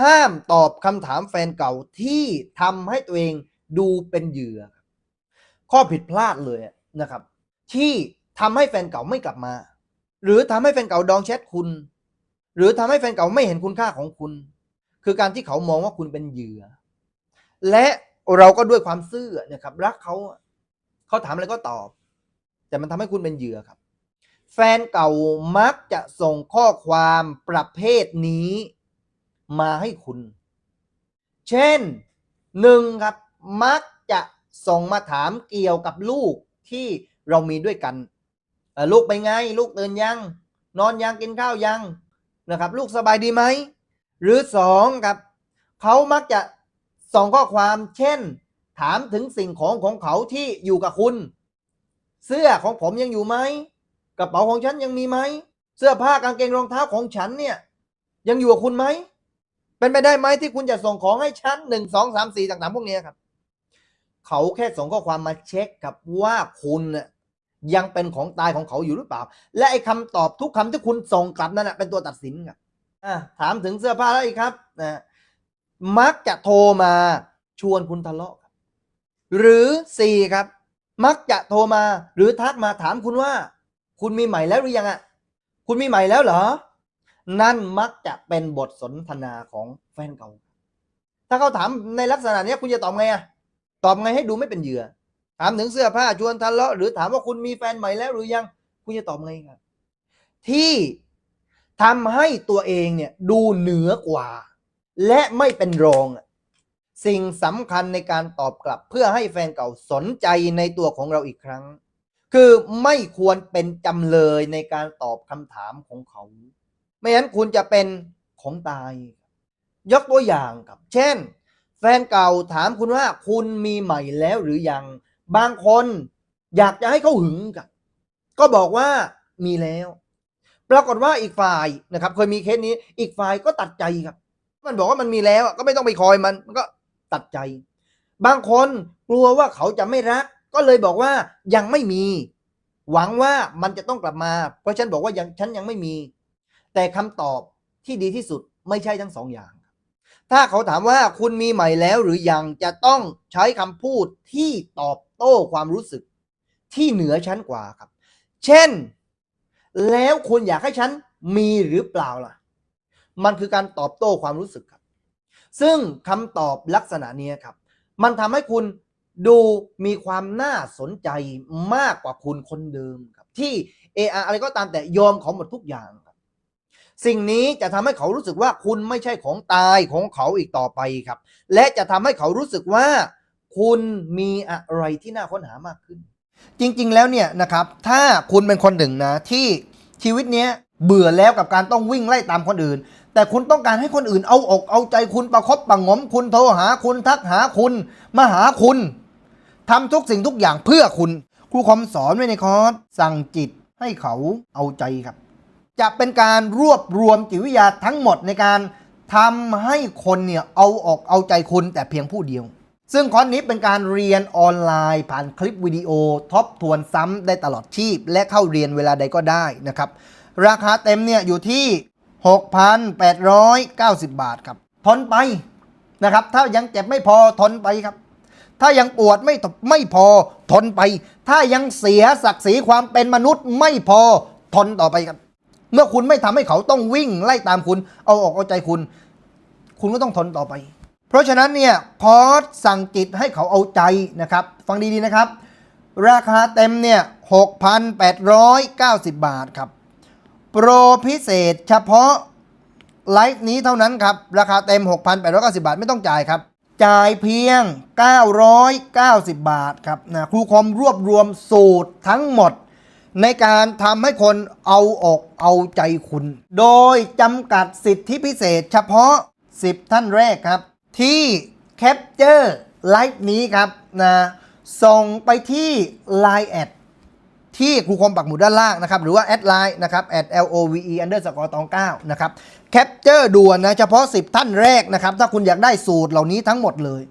ห้ามตอบคำถามแฟนเก่าที่ทำให้ตัวเองดูเป็นเหยื่อ ข้อผิดพลาดเลยนะครับ ที่ทำให้แฟนเก่าไม่กลับมา หรือทำให้แฟนเก่าดองแชทคุณ หรือทำให้แฟนเก่าไม่เห็นคุณค่าของคุณ คือการที่เขามองว่าคุณเป็นเหยื่อ และเราก็ด้วยความซื่อนะครับ รักเขาเขาถามอะไรก็ตอบ แต่มันทำให้คุณเป็นเหยื่อครับ แฟนเก่ามักจะส่งข้อความประเภทนี้ มาให้คุณ เช่นหนึ่งครับ มักจะส่งมาถามเกี่ยวกับลูกที่เรามีด้วยกัน ลูกไปไง ลูกตื่นยัง นอนยังกินข้าวยังนะครับ ลูกสบายดีไหม หรือสองครับ เขามักจะส่งข้อความเช่น ถามถึงสิ่งของของเขาที่อยู่กับคุณ เสื้อของผมยังอยู่ไหมกระเป๋าของฉันยังมีไหมเสื้อผ้ากางเกงรองเท้าของฉันเนี่ยยังอยู่กับคุณไหม เป็นไปได้ไหมที่คุณจะส่งของให้ฉันหนึ่งสองสามสี่ต่างๆพวกนี้ครับ เขาแค่ส่งข้อความมาเช็คครับว่าคุณน่ะยังเป็นของตายของเขาอยู่หรือเปล่า และไอ้คำตอบทุกคำที่คุณส่งกลับนั่นนะเป็นตัวตัดสินครับถามถึงเสื้อผ้าแล้วอีกครับนะมักจะโทรมาชวนคุณทะเลาะครับหรือสี่ครับ มักจะโทรมาหรือทักมาถามคุณว่า คุณมีใหม่แล้วหรือยังอะ คุณมีใหม่แล้วเหรอ นั่นมักจะเป็นบทสนทนาของแฟนเก่า ถ้าเขาถามในลักษณะนี้คุณจะตอบไงอะตอบไงให้ดูไม่เป็นเหยื่อ ถามถึงเสื้อผ้าชวนทะเลาะหรือถามว่าคุณมีแฟนใหม่แล้วหรือยัง คุณจะตอบไงครับที่ทำให้ตัวเองเนี่ยดูเหนือกว่า และไม่เป็นรอง สิ่งสำคัญในการตอบกลับเพื่อให้แฟนเก่าสนใจในตัวของเราอีกครั้ง คือไม่ควรเป็นจำเลยในการตอบคำถามของเขา ไม่งั้นคุณจะเป็นของตาย ยกตัวอย่างครับ เช่น แฟนเก่าถามคุณว่าคุณมีใหม่แล้วหรือยัง บางคนอยากจะให้เขาหึงกับก็บอกว่ามีแล้ว ปรากฏว่าอีกฝ่ายนะครับ เคยมีเคสนี้ อีกฝ่ายก็ตัดใจครับ มันบอกว่ามันมีแล้วก็ไม่ต้องไปคอยมันมันก็ตัดใจ บางคนกลัวว่าเขาจะไม่รัก ก็เลยบอกว่ายังไม่มี หวังว่ามันจะต้องกลับมา เพราะฉันบอกว่ายังฉันยังไม่มี แต่คำตอบที่ดีที่สุดไม่ใช่ทั้งสองอย่าง ถ้าเขาถามว่าคุณมีใหม่แล้วหรือยังจะต้องใช้คำพูดที่ตอบโต้ความรู้สึก ที่เหนือชั้นกว่าครับ เช่น แล้วคุณอยากให้ฉันมีหรือเปล่าล่ะ มันคือการตอบโต้ความรู้สึกครับ ซึ่งคำตอบลักษณะนี้ครับ มันทำให้คุณดูมีความน่าสนใจมากกว่าคุณคนเดิมครับ ที่เอออะไรก็ตามแต่ยอมเขาหมดทุกอย่างครับ สิ่งนี้จะทำให้เขารู้สึกว่าคุณไม่ใช่ของตายของเขาอีกต่อไปครับ และจะทำให้เขารู้สึกว่า คุณมีอะไรที่น่าค้นหามากขึ้น จริงๆแล้วเนี่ยนะครับ ถ้าคุณเป็นคนหนึ่งนะที่ชีวิตเนี้ยเบื่อแล้วกับการต้องวิ่งไล่ตามคนอื่น แต่คุณต้องการให้คนอื่นเอาอกเอาใจคุณประคบประงมคุณโทรหาคุณทักหาคุณมาหาคุณทำทุกสิ่งทุกอย่างเพื่อคุณ ครูคอมสอนไว้ในคอร์สสั่งจิตให้เขาเอาใจครับ จะเป็นการรวบรวมจิตวิทยาทั้งหมดในการทำให้คนเนี่ยเอาออกเอาใจคุณแต่เพียงผู้เดียว ซึ่งคอร์สนี้เป็นการเรียนออนไลน์ ผ่านคลิปวิดีโอทบทวนซ้ำได้ตลอดชีพ และเข้าเรียนเวลาใดก็ได้นะครับ ราคาเต็มเนี่ยอยู่ที่ 6,890 บาทครับ ทนไปนะครับ ถ้ายังเจ็บไม่พอทนไปครับ ถ้ายังปวดไม่ไม่พอทนไป ถ้ายังเสียศักดิ์ศรีความเป็นมนุษย์ไม่พอทนต่อไปครับ เมื่อคุณไม่ทำให้เขาต้องวิ่งไล่ตามคุณ เอาออกเอาใจคุณ คุณก็ต้องทนต่อไป เพราะฉะนั้นเนี่ยคอร์สสั่งจิตให้เขาเอาใจนะครับ ฟังดีๆนะครับ ราคาเต็มเนี่ย6,890 บาทครับ โปรพิเศษเฉพาะไลฟ์นี้เท่านั้นครับ ราคาเต็ม 6,890 บาทไม่ต้องจ่ายครับ จ่ายเพียง 990 บาทครับนะครูคอมรวบรวมสูตรทั้งหมด ในการทำให้คนเอาอกเอาใจคุณ โดยจำกัดสิทธิพิเศษเฉพาะ 10 ท่านแรกครับ ที่แคปเจอร์ไลฟ์นี้ครับนะส่งไปที่ Line แอดที่ครูคมปักหมุดด้านล่างนะครับ หรือว่าแอดไลน์นะครับแอด l o v e underscore ตอง9นะครับ แคปเจอร์ด่วนนะ เฉพาะ 10 ท่านแรกนะครับ ถ้าคุณอยากได้สูตรเหล่านี้ทั้งหมดเลย